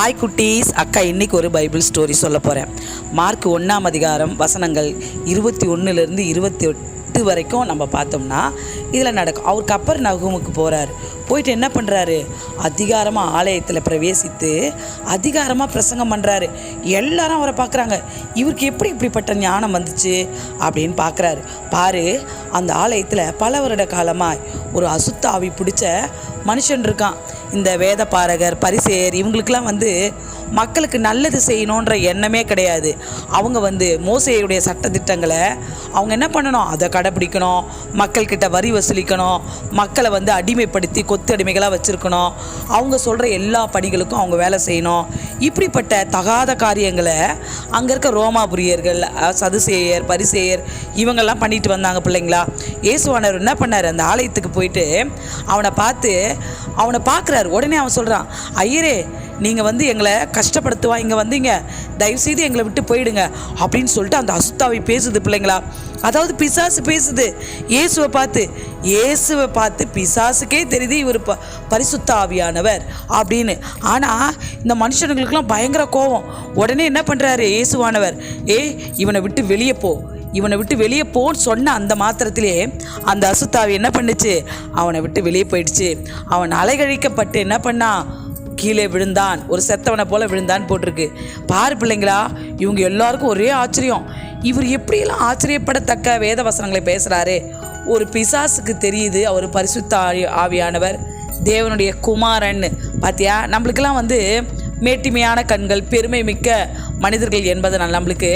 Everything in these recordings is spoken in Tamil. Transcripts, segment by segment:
ஹாய் குட்டீஸ். அக்கா இன்றைக்கி ஒரு பைபிள் ஸ்டோரி சொல்ல போகிறேன் மார்க் ஒன்றாம் அதிகாரம் வசனங்கள் இருபத்தி ஒன்றுலேருந்து இருபத்தி எட்டு வரைக்கும் நம்ம பார்த்தோம்னா இதில் நடக்கும். அவர் கப்பர் நகுமுக்கு போகிறார் போயிட்டு என்ன பண்ணுறாரு அதிகாரமாக ஆலயத்தில் பிரவேசித்து அதிகாரமாக பிரசங்கம் பண்ணுறாரு எல்லாரும் அவரை பார்க்குறாங்க. இவருக்கு எப்படி இப்படிப்பட்ட ஞானம் வந்துச்சு அப்படின்னு பார்க்குறாரு. பாரு அந்த ஆலயத்தில் பல வருட காலமாக ஒரு அசுத்தாவி பிடிச்ச மனுஷன் இருக்கான். இந்த வேத பாரகர் பரிசேயர் இவங்களுக்கெல்லாம் வந்து மக்களுக்கு நல்லது செய்யணுன்ற எண்ணமே கிடையாது. அவங்க வந்து மோசையுடைய சட்டத்திட்டங்களை அவங்க என்ன பண்ணணும்? அதை கடைப்பிடிக்கணும் மக்கள்கிட்ட வரி வசூலிக்கணும். மக்களை வந்து அடிமைப்படுத்தி கொத்து அடிமைகளாக வச்சுருக்கணும். அவங்க சொல்கிற எல்லா பணிகளுக்கும் அவங்க வேலை செய்யணும். இப்படிப்பட்ட தகாத காரியங்களை அங்கே இருக்க ரோமாபுரியர்கள் சதுசேயர் பரிசேயர் இவங்கெல்லாம் பண்ணிட்டு வந்தாங்க பிள்ளைங்களா? இயேசுவானவர் என்ன பண்ணார்? அந்த ஆலயத்துக்கு போயிட்டு அவனை பார்த்து அவனை பார்க்குறாரு. உடனே அவன் சொல்கிறான் ஐயரே நீங்கள் வந்து எங்களை கஷ்டப்படுத்துவா இங்கே வந்தீங்க தயவுசெய்து எங்களை விட்டு போயிடுங்க அப்படின்னு சொல்லிட்டு அந்த அசுத்தாவை பேசுது பிள்ளைங்களா. அதாவது பிசாசு பேசுது. இயேசுவை பார்த்து இயேசுவை பார்த்து பிசாசுக்கே தெரியுது இவர் ப பரிசுத்தாவியானவர் அப்படின்னு. ஆனால் இந்த மனுஷனுங்களுக்கெல்லாம் பயங்கர கோவம். உடனே என்ன பண்ணுறாரு இயேசுவானவர்? ஏ இவனை விட்டு வெளியே போ. இவனை விட்டு வெளியே போன்னு சொன்ன அந்த மாத்திரத்திலே அந்த அசுத்தாவி என்ன பண்ணுச்சு? அவனை விட்டு வெளியே போயிடுச்சு. அவன் அலைகழிக்கப்பட்டு என்ன பண்ணான்? கீழே விழுந்தான். ஒரு செத்தவனை போல விழுந்தான் போட்டிருக்கு. பாரு பிள்ளைங்களா இவங்க எல்லாருக்கும் ஒரே ஆச்சரியம். இவர் எப்படியெல்லாம் ஆச்சரியப்படத்தக்க வேத வசனங்களை பேசுகிறாரு ஒரு பிசாசுக்கு தெரியுது அவர் பரிசுத்த ஆவியானவர். தேவனுடைய குமாரன் பாத்தியா நம்மளுக்கெல்லாம் வந்து மேட்டிமையான கண்கள் பெருமை மிக்க மனிதர்கள் என்பதனால் நம்மளுக்கு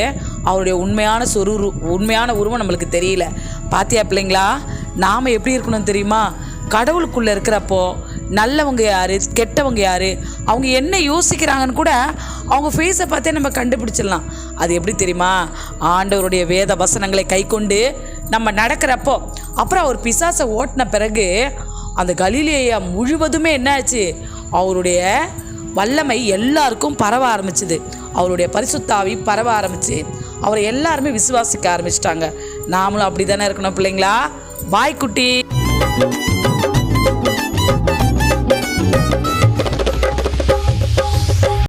அவருடைய உண்மையான சொரு உண்மையான உருவம் நம்மளுக்கு தெரியல. பாத்தியா பிள்ளைங்களா நாம் எப்படி இருக்கணும் தெரியுமா? கடவுளுக்குள்ளே இருக்கிறப்போ நல்லவங்க யார்? கெட்டவங்க யார்? அவங்க என்ன யோசிக்கிறாங்கன்னு கூட அவங்க ஃபேஸை பார்த்தே நம்ம கண்டுபிடிச்சிடலாம். அது எப்படி தெரியுமா? ஆண்டவருடைய வேத வசனங்களை கைக்கொண்டு நம்ம நடக்கிறப்போ அப்புறம் அவர் பிசாசை ஓட்டின பிறகு அந்த கலிலேயா முழுவதுமே என்னாச்சு? அவருடைய வல்லமை எல்லாருக்கும் பரவ ஆரம்பிச்சுது. அவருடைய பரிசுத்தாவி பரவ ஆரம்பிச்சு அவரை எல்லாருமே விசுவாசிக்க ஆரம்பிச்சிட்டாங்க. நாமளும் அப்படி தானே இருக்கணும் பிள்ளைங்களா? பாய் குட்டி